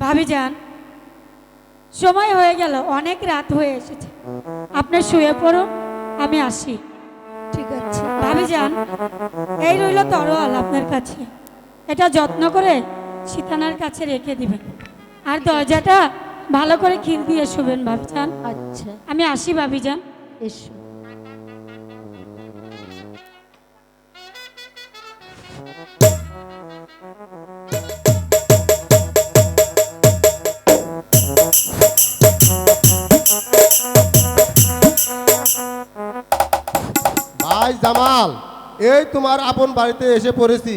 ভাবি যান সময় হয়ে গেল অনেক রাত হয়ে এসেছে। আপনি শুয়ে পড়ুন আমি আসি। ঠিক আছে। ভাবি যান এই রইল তরোয়াল আপনার কাছে। এটা যত্ন করে সীতানার কাছে রেখে দিবেন। আর দরজাটা ভালো করে খিল দিয়ে শুবেন ভাবি যান। আচ্ছা। আমি আসি ভাবি যান। এসো। এই তোমার আপন বাড়িতে এসে পড়েছি।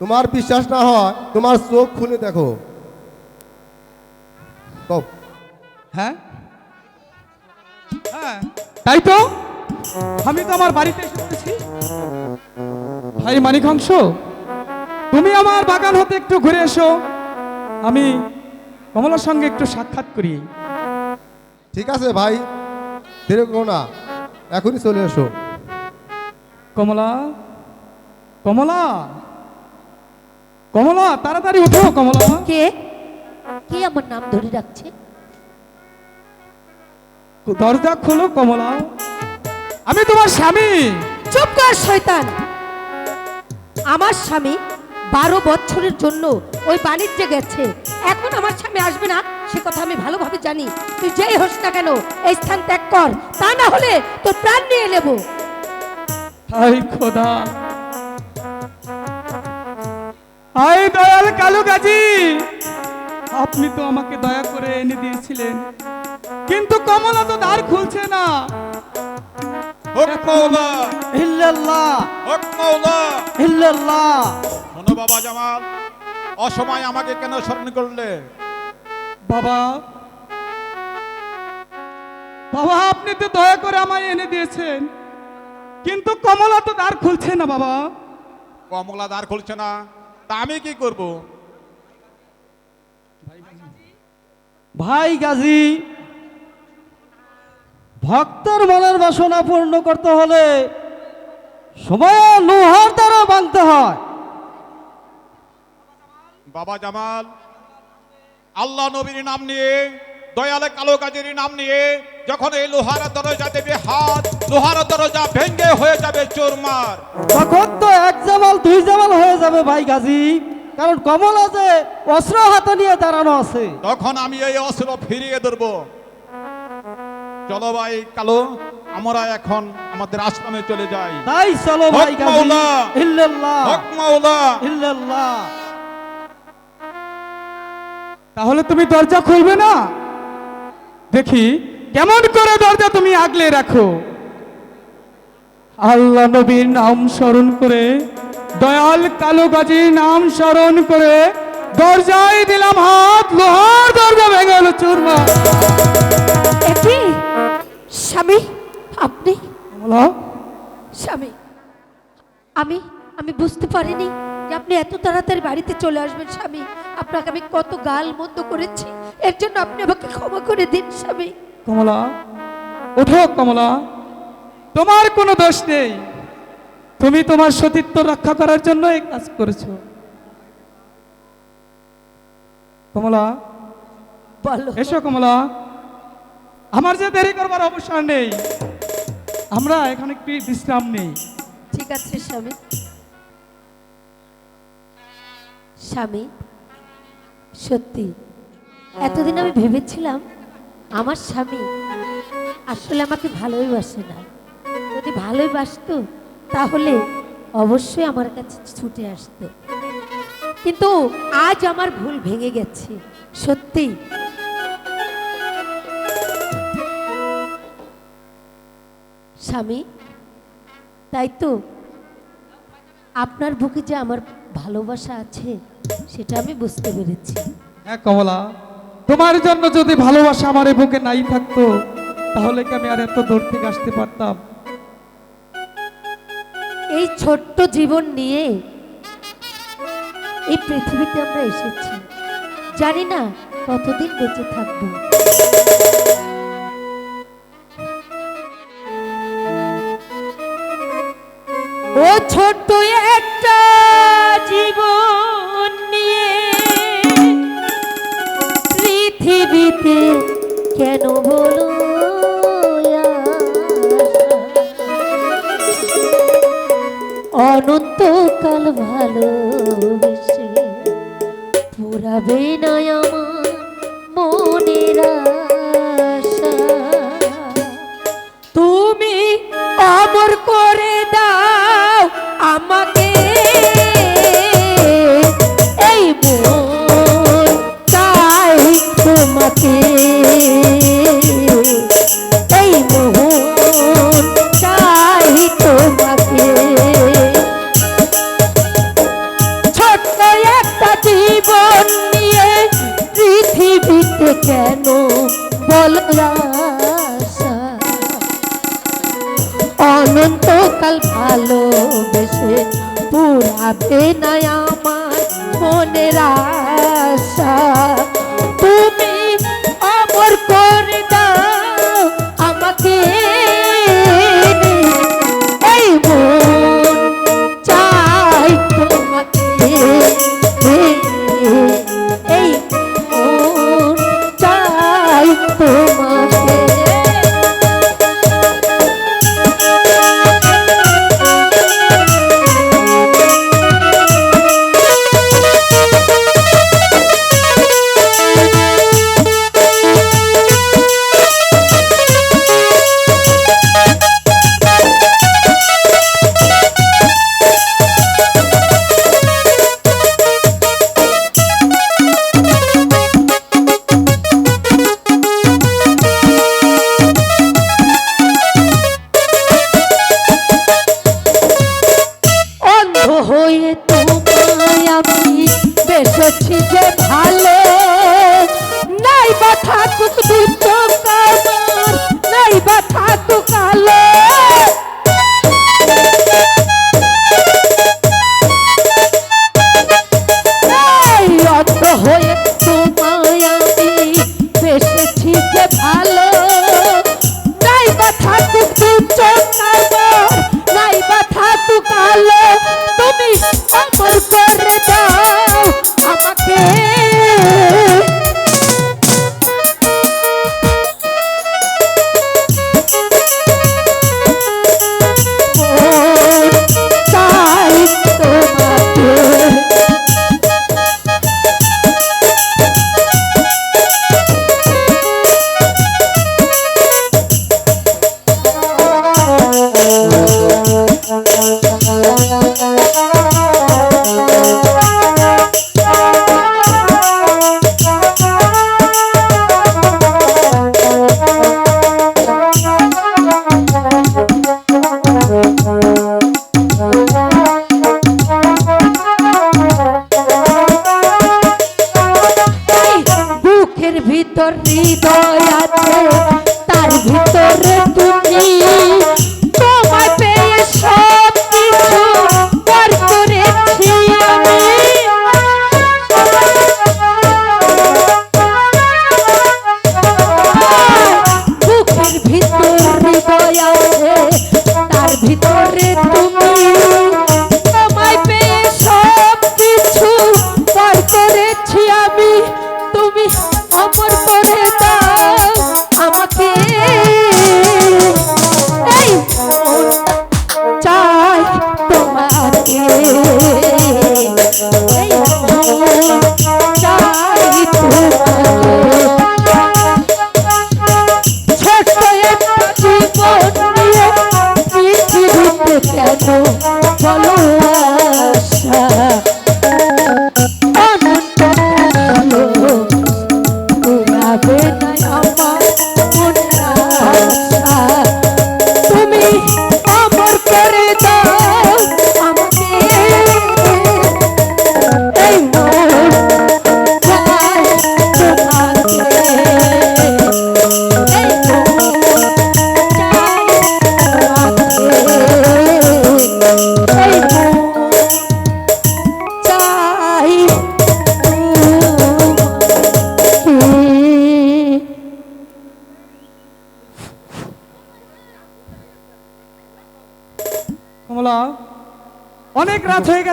তোমার বিশ্বাস না হয় তোমার চোখ খুলে দেখো। হ্যাঁ? হ্যাঁ। তাই তো? আমি তো আমার বাড়িতে এসে পড়েছি। ভাই মানিকাংশ তুমি আমার বাগান হতে একটু ঘুরে এসো। আমি কমলার সঙ্গে একটু সাক্ষাৎ করি। ঠিক আছে ভাই। দেরি করো না। এখনই চলে এসো। কমলা কমলা কমলা তাড়াতাড়ি উঠো কমলা। কে? কে আমার নাম ধরে রাখছে? দরজা খোলো কমলা। আমি তোমার স্বামী। চুপ কর শয়তান। আমার স্বামী বারো বছরের জন্য ওই বাণিজ্যে গেছে। এখন আমার স্বামী আসবে না? সে কথা আমি ভালোভাবে জানি। তুই যেই হোস না কেন এই স্থান ত্যাগ কর। তা না হলে তোর প্রাণ নিয়ে নেব। হাই খোদা। হাই দয়াল কালু গাজী। আপনি তো আমাকে দয়া করে এনে দিয়েছিলেন। কিন্তু কমলা তো দ্বার খুলছে না। হক মৌলা ইল্লাল্লাহ। হক মৌলা ইল্লাল্লাহ। শোনো বাবা জামাল অসময় আমাকে কেন স্মরণ করলে? বাবা বাবা আপনি তো দয়া করে আমায় এনে দিয়েছেন। কিন্তু কমলা তো দ্বার খুলছে না বাবা। কমলা দ্বার খুলছে না। তা আমি কি করব? ভাই গাজী ভক্তর মনের বাসনা পূর্ণ করতে হলে সময় লোহার দ্বারা ভাঙতে হয়। বাবা জামাল আল্লাহ নবীর নাম নিয়ে দয়ালে কালো কাজের নাম নিয়ে যখন এই লোহার দরজা দেবে হাত লোহার দরজা ভেঙ্গে হয়ে যাবে চোরমার তখন তো এক জামাল দুই জামাল হয়ে যাবে ভাই গাজী। কারণ কমল আছে অস্ত্র হাতে নিয়ে দাঁড়ানো আছে। তখন আমি এই অস্ত্র ফিরিয়ে ধরবো। চলো ভাই কালো আমরা এখন আমাদের আশ্রমে চলে যাই। তাই চলো ভাই গাজী। ইল্লাল্লাহ। হক মাওলা। ইল্লাল্লাহ। তাহলে তুমি দরজা খুলবে না? দেখি কেমন করে দরজা তুমি আগলে রাখো? আল্লাহ নবীর নাম স্মরণ করে দয়াল কালো গাজীর নাম স্মরণ করে দরজায় দিলাম হাত লোহার দরজা ভেঙে গেল চুরমা স্বামী আপনি? স্বামী আমি আমি বুঝতে পারিনি যে আপনি এত তাড়াতাড়ি বাড়িতে চলে আসবেন স্বামী। আপনাকে আমি কত গাল মন্দ করেছি। এর জন্য আপনি আমাকে ক্ষমা করে দিন স্বামী। কমলা ওঠো কমলা। তোমার কোনো দোষ নেই। তুমি তোমার সতীত্ব রক্ষা করার জন্য এই কাজ করেছ। কমলা বলো। এসো কমলা। আমার যে দেরি করবার অবসর নেই। আমরা এখানে একটু বিশ্রাম নেই। ঠিক আছে স্বামী। স্বামী? সত্যি। এতদিন আমি ভেবেছিলাম আমার স্বামী আসলে আমাকে ভালোই বাসে না। যদি ভালোই বাসতো, তাহলে অবশ্যই আমার কাছে ছুটে আসতো। কিন্তু আজ আমার ভুল ভেঙে গেছে, সত্যি। স্বামী, তাই তো? আপনার বুকে যে আমার ভালোবাসা আছে সেটা আমি বুঝতে পেরেছি। হ্যাঁ কমলা তোমার জন্য যদি ভালোবাসা আমার বুকে নাই থাকতো তাহলে কি আমি আর এত দূর থেকে আসতে পারতাম? এই ছোট্ট জীবন নিয়ে এই পৃথিবীতে আমরা এসেছি। জানি না কতদিন বেঁচে থাকব। ও ছোট একটা জীবন নিয়ে পৃথিবীতে কেন বলো অনন্তকাল ভালো পুরাবে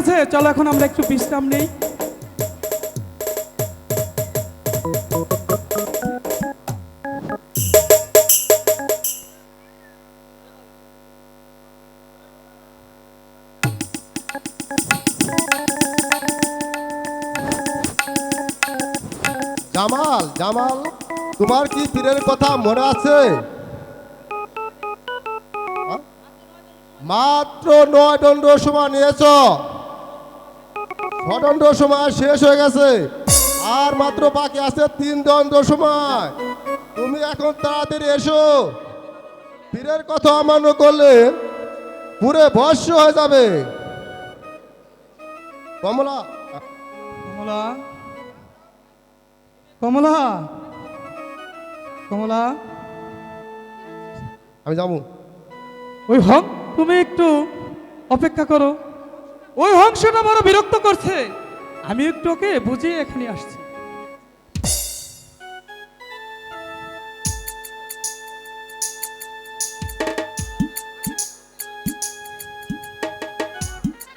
গেছে চলো এখন আমরা একটু বিশ্রাম নেই। জামাল জামাল, তোমার কি পীরের কথা মনে আছে? হ্যাঁ? মাত্র নয় দণ্ড সময় নিয়েছ। ছদণ্ড সময় শেষ হয়ে গেছে। আর মাত্র বাকি আছে তিন দণ্ড সময়। তুমি এখন তাড়াতাড়ি এসো। পীরের কথা অমান্য করলে পুরে বর্ষ হয়ে যাবে। কমলা। কমলা। কমলা। কমলা। আমি যাব। ওই হং তুমি একটু অপেক্ষা করো। ওই হংসটা বড় বিরক্ত করছে। আমি একটু ওকে বুঝিয়ে এখানে আসছি।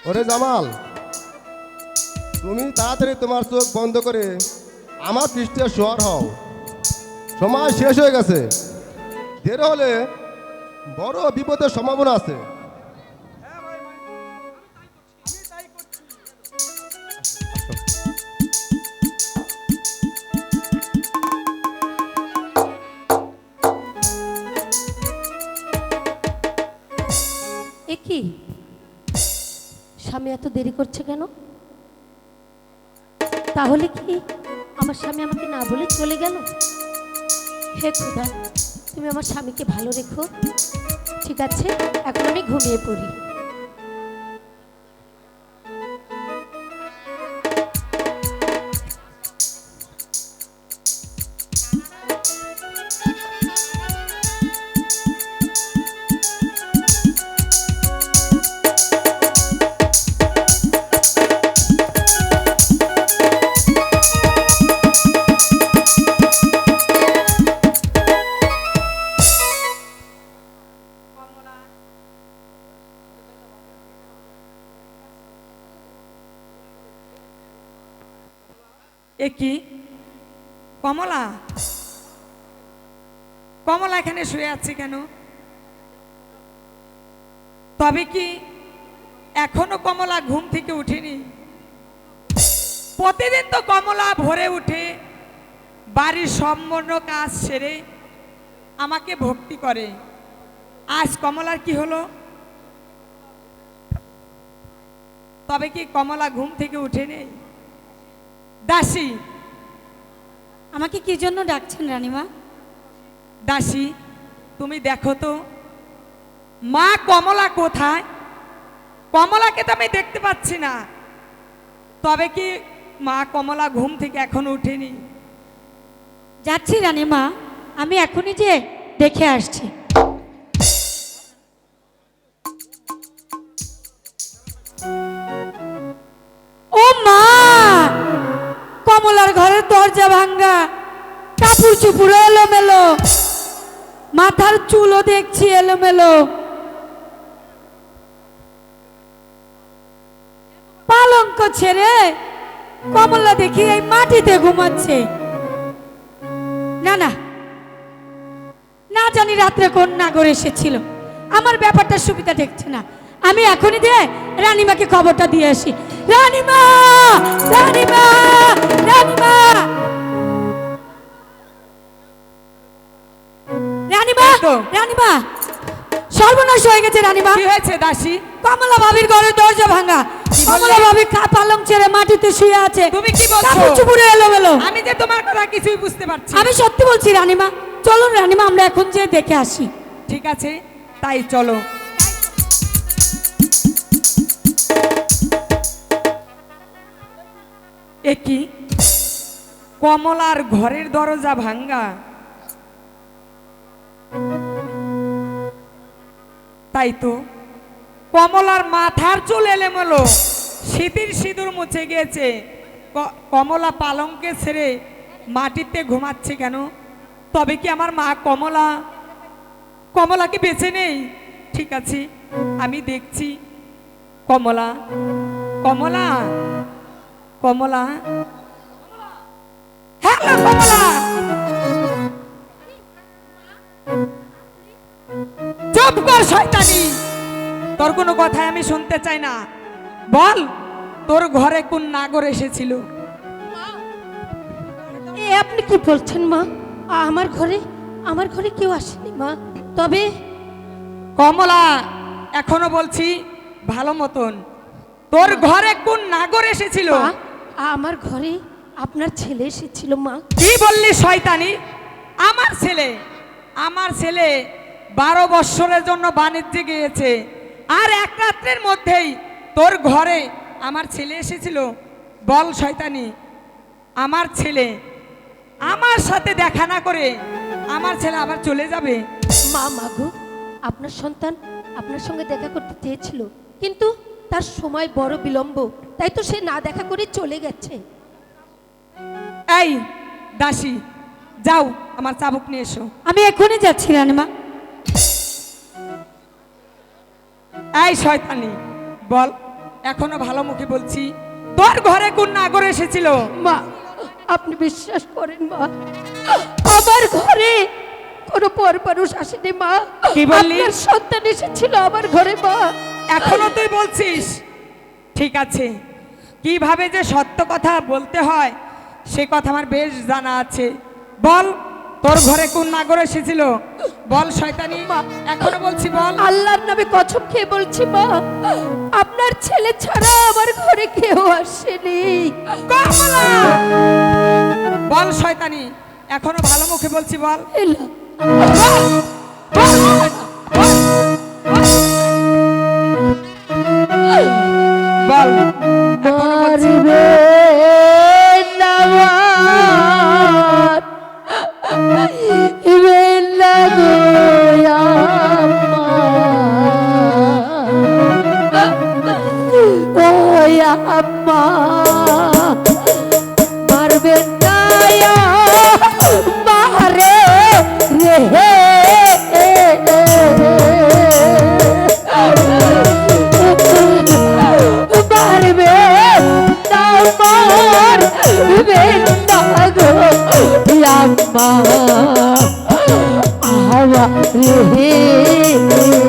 ওরে জামাল, তুমি তাড়াতাড়ি তোমার চোখ বন্ধ করে আমার পৃষ্ঠে শোয়ার হও। সময় শেষ হয়ে গেছে। দের হলে বড় বিপদের সম্ভাবনা আছে। দেরি করছে কেন? তাহলে কি আমার স্বামী আমাকে না বলে চলে গেল? হে খুদা, তুমি আমার স্বামীকে ভালো রেখো। ঠিক আছে, এখন আমি ঘুমিয়ে পড়ি। এখানে কেন? তবে কি এখনও কমলা ঘুম থেকে উঠেনি? প্রতিদিন তো কমলা ভরে উঠে বাড়ির সম্পূর্ণ কাজ সেরে আমাকে ভক্তি করে। আজ কমলার কি হলো? তবে কি কমলা ঘুম থেকে উঠেনি? দাসী। আমাকে কি জন্য ডাকছেন রানীমা? দাসী তুমি দেখো তো, মা কমলা কোথায়? কমলাকে তো আমি দেখতে পাচ্ছি না। তবে কি মা কমলা ঘুম থেকে এখনও উঠেনি? যাচ্ছি রানীমা, আমি এখনই যে দেখে আসছি। ও মা! কমলার ঘরের দরজা ভাঙ্গা, কাপড় চুপুরো এলোমেলো। মাথার চুলও দেখছি এলোমেলো। পালঙ্ক ছেড়ে কমলা দেখি এই মাটিতে ঘুমাচ্ছে। না না। না জানি রাত্রে কোন নাগর এসেছিল। আমার ব্যাপারটা সুবিধা দেখছে না। আমি এখনই দিয়ে রানীমাকে খবরটা দিয়ে আসি। রানীমা! রানীমা! রানীমা! রানীমা। রানীমা সর্বনাশ হয়ে গেছে রানীমা। কি হয়েছে দাসী? কমলা ভাবির ঘরের দরজা ভাঙা। কমলা ভাবি পালং ছেড়ে মাটিতে শুয়ে আছে। তুমি কি বলছো? কাপড় চুপুরে এলোমেলো। আমি যে তোমার কথা কিছুই বুঝতে পারছি আমি সত্যি বলছি রানীমা চলুন রানীমা আমরা এখন যে দেখে আসি। ঠিক আছে তাই চলো। এ কি? কমলার ঘরের দরজা ভাঙ্গা তাই তো কমলার মাথার চুল এলেমলো শীতির সিঁদুর মুছে গিয়েছে। কমলা পালঙ্কে ছেড়ে মাটিতে ঘুমাচ্ছে কেন? তবে কি আমার মা কমলা কমলা কি বেঁচে নেই? ঠিক আছে, আমি দেখছি। কমলা কমলা কমলা। হ্যালো কমলা! চুপ কর শয়তানি। তোর কোনো কথাই আমি শুনতে চাই না। বল তোর ঘরে কোন নাগর এসেছিল? এ আপনি কি বলছেন মা? আমার ঘরে আমার ঘরে কেউ আসেনি মা। তবে কমলা এখনও বলছি ভালো মতন। তোর ঘরে কোন নাগর এসেছিল? আমার ঘরে আপনার ছেলে এসেছিল মা। কি বললি শয়তানি? আমার ছেলে আমার ছেলে বারো বৎসরের জন্য বাণিজ্যে গিয়েছে। আর এক রাত্রের মধ্যেই তোর ঘরে আমার ছেলে এসেছিল। বল শয়তানি আমার ছেলে আমার সাথে দেখা না করে আমার ছেলে আবার চলে যাবে। মা মাগো আপনার সন্তান আপনার সঙ্গে দেখা করতে চেয়েছিল কিন্তু তার সময় বড় বিলম্ব তাই তো সে না দেখা করে চলে গেছে। এই দাসী যাও আমার চাবুক নিয়ে এসো। আমি এখনই যাচ্ছি রানীমা। এই শয়তানি বল এখনও ভালো মুখে বলছি তোর ঘরে কোন নাগর এসেছিল? মা আপনি বিশ্বাস করেন মা আমার ঘরে কোনো পর মানুষ আসেনি মা। কি বললি? সন্তান এসেছিল আমার ঘরে মা। এখনও তুই বলছিস? ঠিক আছে। কীভাবে যে সত্য কথা বলতে হয় সে কথা আমার বেশ জানা আছে। বল তোর ঘরে কোন নাগর এসেছিল? বল শয়তানি এখনও বলছি বল। আল্লাহর নামে কছম খেয়ে বলছি মা আপনার ছেলে ছাড়া আমার ঘরে কেউ আসেনি! বল শয়তানি এখনও ভালো মুখে বলছি বল। বল এখনও বলছি। আম্মা মারবেন না মারে রে হে Mama, Ahava, Rehe, Rehe.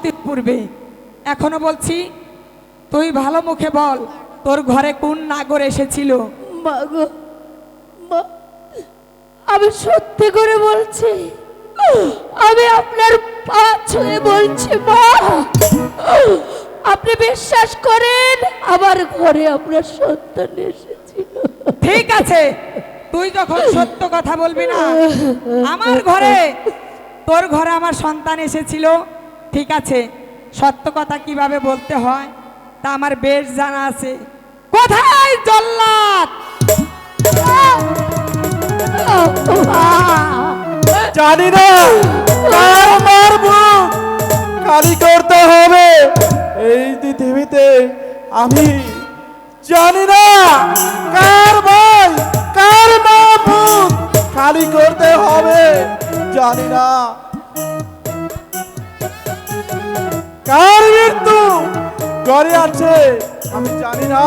অসতী পূর্বে। এখনও বলছি তুই ভালো মুখে বল তোর ঘরে কোন নাগর এসেছিল? আমি সত্যি করে বলছি আমি আপনার পা ছুঁয়ে বলছি মা। আপনি বিশ্বাস করেন আমার ঘরে আপনার সন্তান এসেছিল। ঠিক আছে তুই যখন সত্য কথা বলবি না আমার ঘরে তোর ঘরে আমার সন্তান এসেছিল। ঠিক আছে, সত্য কথা কীভাবে বলতে হয় তা আমার বেশ জানা আছে। কোথায় জল্লাদ? জানি না কালি করতে হবে। এই পৃথিবীতে আমি জানি না, কার ভাই, কার মা খালি করতে হবে, জানি না। কার মৃত্যু? ঘরে আছে? আমি জানি না।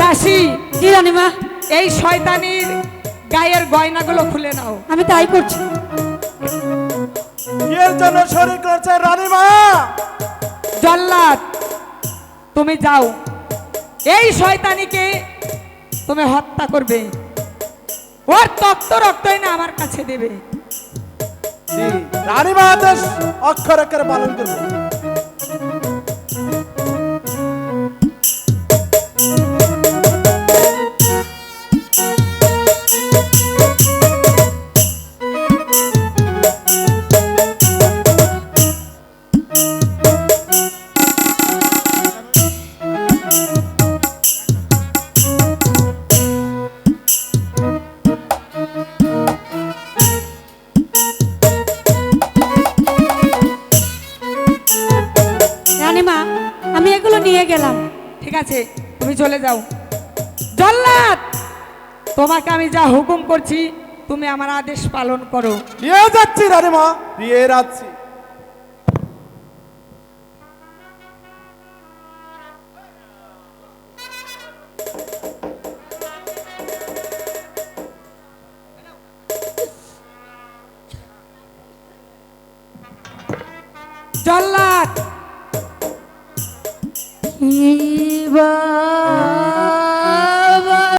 দাসী রানীমা এই শয়তানির গায়ের গয়নাগুলো খুলে নাও। আমি তাই করছি। এর জন্য শরীর করছে রানীমা জল্লাদ তুমি যাও। এই শয়তানিকে তুমি হত্যা করবে। ওর তক্ত রক্তই না আমার কাছে দেবে। রানী মহাদেশ অক্ষর অক্ষরে পালন করব। চলে যাও। জল্লাদ তোমাকে আমি যা হুকুম করছি, তুমি আমার আদেশ পালন করো। নিয়ে যাচ্ছি রানীমা দিয়ে যাচ্ছি।